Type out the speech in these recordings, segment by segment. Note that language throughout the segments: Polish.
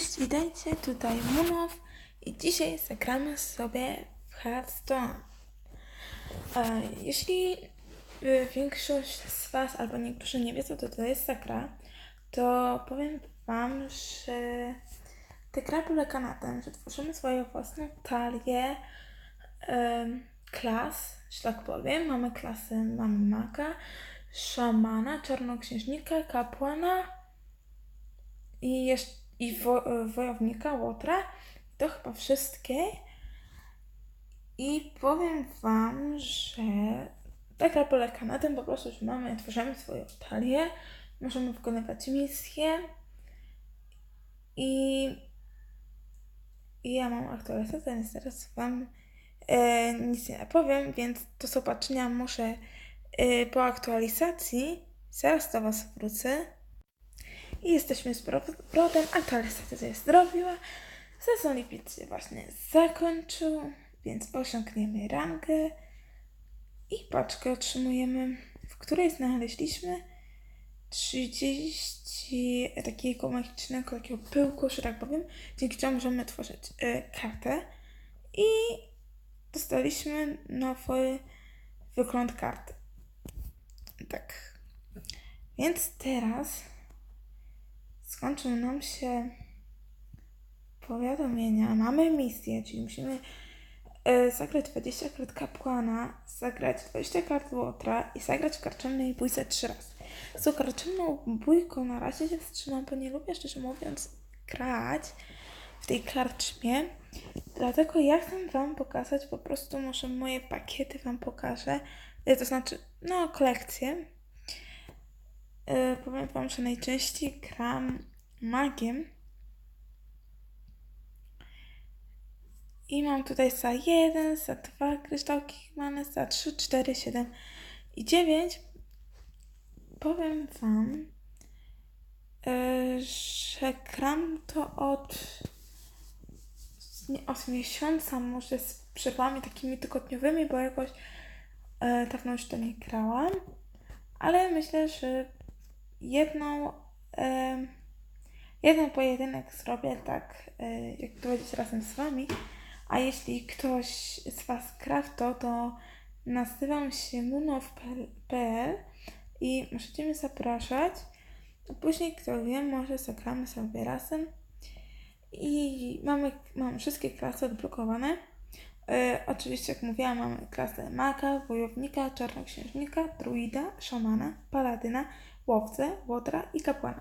Cześć, witajcie, tutaj Munow i dzisiaj zagramy sobie w Hearthstone. E, jeśli e, większość z Was albo niektórzy nie wiedzą, to to jest ta to powiem Wam, że ta gra polega na tym, że tworzymy swoją własną talię klas, że tak powiem. Mamy klasy, mamy maka, szamana, czarnoksiężnika, kapłana, i, jeszcze, i wo, wojownika Łotra. To chyba wszystkie. I powiem Wam, że taka polega na tym po prostu, że mamy, tworzymy swoją talię, możemy wykonywać misje i, i ja mam aktualizację, więc teraz Wam e, nic nie powiem, więc do zobaczenia muszę e, po aktualizacji. Zaraz do Was wrócę. I jesteśmy z powrotem. Aktualizacja jest zrobiła. Sezon lipiec się właśnie zakończył, więc osiągniemy rangę i paczkę otrzymujemy, w której znaleźliśmy 30 takiego magicznego takiego pyłku, że tak powiem, dzięki czemu możemy tworzyć y, kartę i dostaliśmy nowy wygląd karty. Tak. Więc teraz skończył nam się powiadomienia. Mamy misję, czyli musimy e, zagrać 20 kart kapłana, zagrać 20 kart łotra i zagrać w karczemnej bójce 3 razy. Z tą karczemną bójką na razie się wstrzymam, bo nie lubię szczerze mówiąc grać w tej karczmie. Dlatego ja chcę Wam pokazać, po prostu może moje pakiety Wam pokażę, e, to znaczy, no, kolekcję. E, powiem Wam, że najczęściej gram magiem. I mam tutaj za 1, za 2 kryształki mamy, za 3, 4, 7 i 9. Powiem Wam, yy, że gram to od, od miesiąca, może z przerwami takimi tygodniowymi, bo jakoś yy, dawno już to nie grałam. Ale myślę, że jedną, jeden pojedynek zrobię tak, yy, jak powiedzieć razem z Wami. A jeśli ktoś z Was w to, nazywam się munow.pl i możecie mnie zapraszać. Później, kto wie, może zagramy sobie razem. I mamy, mamy wszystkie klasy odblokowane. E, oczywiście, jak mówiłam, mamy klasę maga, wojownika, czarnoksiężnika, druida, szamana, paladyna, łowcę, łotra i kapłana.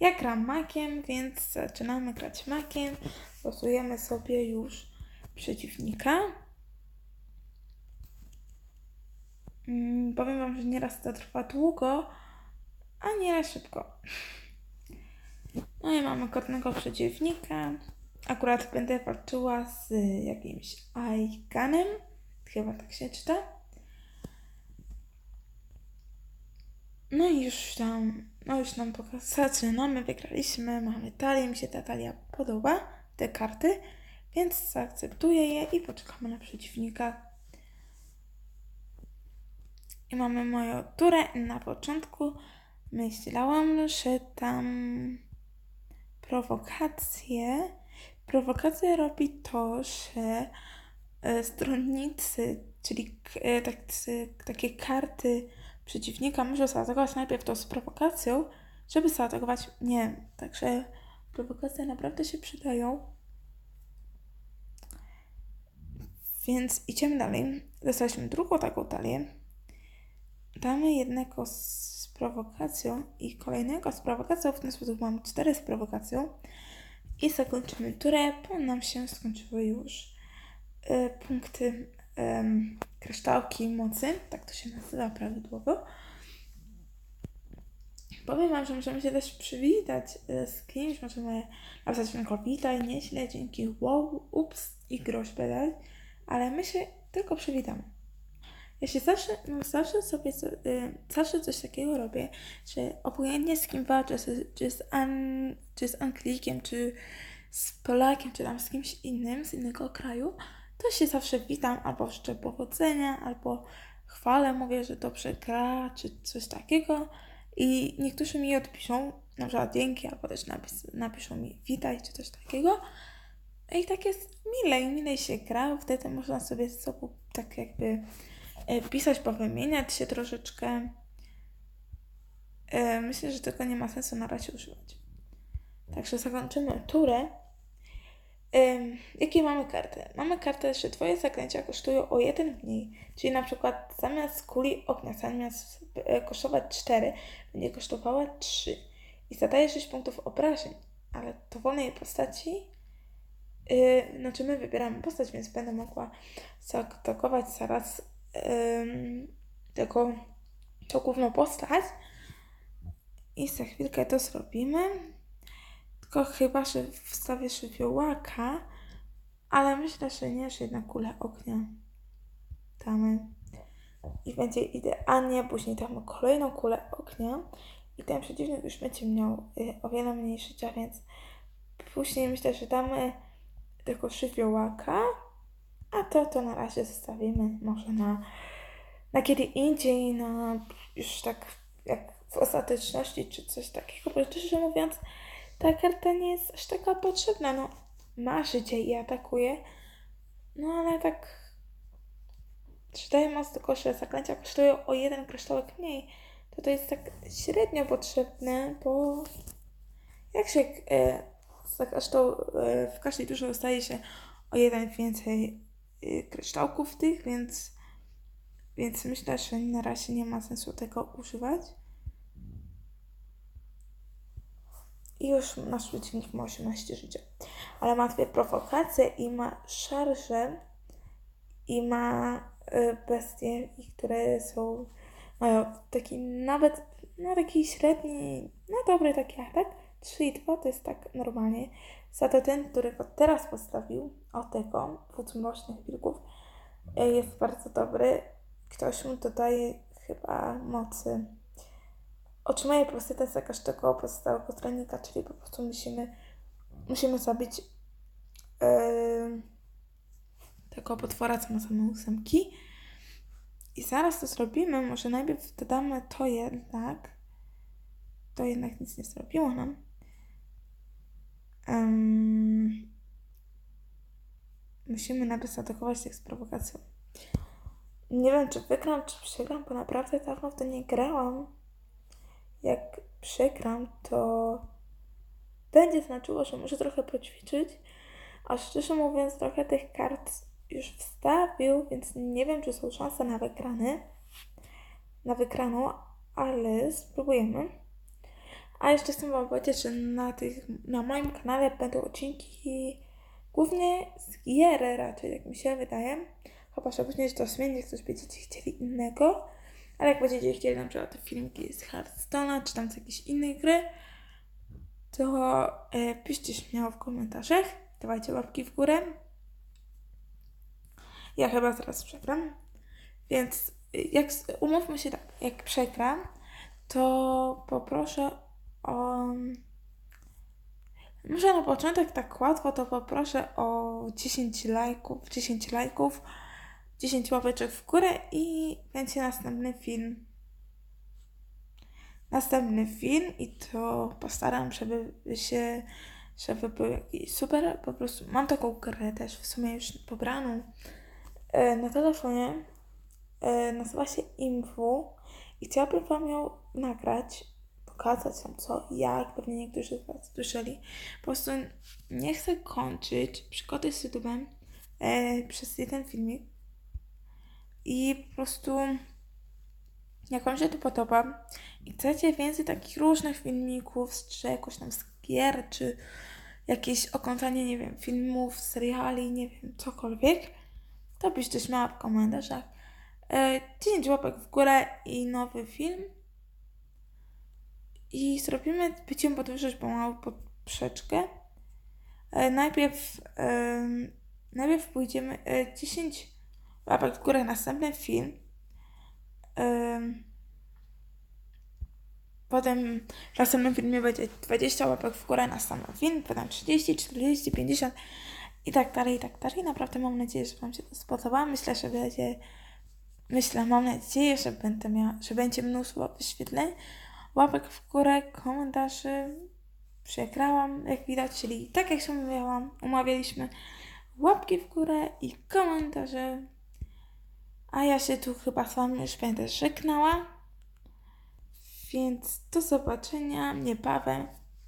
Ja gram makiem, więc zaczynamy grać makiem. Losujemy sobie już przeciwnika. Hmm, powiem Wam, że nieraz to trwa długo, a nieraz szybko. No i mamy kornego przeciwnika. Akurat będę walczyła z jakimś Aikanem. Chyba tak się czyta. No i już tam, no już nam zaczynamy, wygraliśmy, mamy talię, mi się ta talia podoba, te karty, więc zaakceptuję je i poczekamy na przeciwnika. I mamy moją turę na początku. Myślałam, że tam prowokację. Prowokację robi to, że e, stronnicy, czyli e, tak, takie karty przeciwnika muszą zaatakować najpierw to z prowokacją, żeby zaatakować mnie. Także prowokacje naprawdę się przydają. Więc idziemy dalej. Dostaliśmy drugą taką talię. Damy jednego z prowokacją i kolejnego z prowokacją. W ten sposób mam cztery z prowokacją. I zakończymy turę, bo nam się skończyły już y, punkty y, kryształki mocy. Tak to się nazywa prawidłowo. Powiem Wam, że możemy się też przywitać y, z kimś. Możemy napisać tylko witaj, nieźle, dzięki, wow, ups i groźbę dać ale my się tylko przywitamy. Ja się zawsze, no zawsze sobie, y, zawsze coś takiego robię, że obojętnie z kim walczę, czy z, An, czy z Anglikiem, czy z Polakiem, czy tam z kimś innym, z innego kraju, to się zawsze witam, albo życzę powodzenia, albo chwalę, mówię, że dobrze gra, czy coś takiego. I niektórzy mi odpiszą, na przykład dzięki, albo też napis, napiszą mi witaj, czy coś takiego. I tak jest milej, milej się gra, wtedy można sobie ze sobą tak jakby pisać, powymieniać się troszeczkę. E, myślę, że tego nie ma sensu na razie używać. Także zakończymy turę. Jakie mamy karty? Mamy kartę, że Twoje zaklęcia kosztują o jeden mniej, czyli na przykład zamiast kuli ognia, zamiast e, kosztować 4, będzie kosztowała 3 i zadaje 6 punktów obrażeń, ale dowolnej postaci, yy, znaczy my wybieramy postać, więc będę mogła zaatakować zaraz tego, tą główną postać i za chwilkę to zrobimy. Tylko chyba, że wstawię żywiołaka, ale myślę, że nie, że jednak kulę ognia damy. I będzie idealnie, później damy kolejną kulę ognia i ten przeciwnik już będzie miał y, o wiele mniej życia, więc później myślę, że damy tego żywiołaka, a to to na razie zostawimy może na, na kiedy indziej, na już tak jak w ostateczności czy coś takiego, bo szczerze mówiąc ta karta nie jest aż taka potrzebna. No, ma życie i atakuje. No ale tak. Czytaję moc do kosza, zaklęcia kosztują o jeden kryształek mniej. To to jest tak średnio potrzebne, bo jak się e, za każdą, e, w każdej duszy dostaje się o jeden więcej kryształków tych, więc, więc myślę, że na razie nie ma sensu tego używać. i już nasz przeciwnik ma 18 życia. Ale ma dwie prowokacje i ma szarże i ma y, bestie, które są, mają taki nawet, no taki średni, no dobry taki atak. 3 i 2 to jest tak normalnie. Za to ten, którego teraz postawił, o tego, wódz mrocznych wilków, y, jest bardzo dobry. Ktoś mu dodaje chyba mocy otrzymuje prostitę za każdego pozostałego treninga, czyli po prostu musimy, musimy zabić yy, tego potwora, co ma same ósemki. I zaraz to zrobimy. Może najpierw dodamy to jednak. To jednak nic nie zrobiło nam. Um, musimy najpierw zaatakować tych z prowokacją. Nie wiem, czy wygram, czy przegram, bo naprawdę dawno w to nie grałam jak przegram, to będzie znaczyło, że muszę trochę poćwiczyć. A szczerze mówiąc, trochę tych kart już wstawił, więc nie wiem, czy są szanse na wygrany. Na wygraną, ale spróbujemy. A jeszcze chcę Wam powiedzieć, że na, tych, na moim kanale będą odcinki głównie z gier raczej, jak mi się wydaje. Chyba, że później to zmieni, ktoś będziecie chcieli innego. Ale jak będziecie chcieli na przykład filmiki z Hearthstone'a, czy tam z jakiejś innej gry, to e, piszcie śmiało w komentarzach. Dawajcie łapki w górę. Ja chyba zaraz przegram. Więc e, jak umówmy się tak, jak przegram, to poproszę o. Może na początek tak łatwo, to poproszę o 10 lajków, 10 lajków 10 łapeczek w górę i będzie następny film. Następny film i to postaram, żeby się, żeby był jakiś super. Po prostu mam taką grę też w sumie już pobraną e, na telefonie. E, nazywa się Imwu i chciałabym Wam ją nagrać, pokazać Wam co, jak, pewnie niektórzy z Was słyszeli. Po prostu nie chcę kończyć przygody z YouTube'em e, przez jeden filmik, i po prostu jak Wam się to podoba i chcecie więcej takich różnych filmików, czy jakoś tam z czy jakieś oglądanie, nie wiem, filmów, seriali, nie wiem, cokolwiek, to piszcie śmiało w komentarzach. E, 10 łapek w górę i nowy film. I zrobimy, będziemy podwyższyć pomału poprzeczkę. E, najpierw, e, najpierw pójdziemy e, 10 łapek w górę następny film. Potem w następnym filmie będzie 20 łapek w górę na sam film, potem 30, 40, 50 i tak dalej, i tak dalej. Naprawdę mam nadzieję, że Wam się to spodoba. Myślę, że będzie, myślę, mam nadzieję, że będę miała, że będzie mnóstwo wyświetleń. Łapek w górę, komentarzy. Przegrałam, jak widać, czyli tak jak się umawiałam, umawialiśmy łapki w górę i komentarze. A ja się tu chyba z wami już będę żegnała. Więc do zobaczenia niebawem.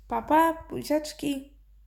Pa, pa, buziaczki.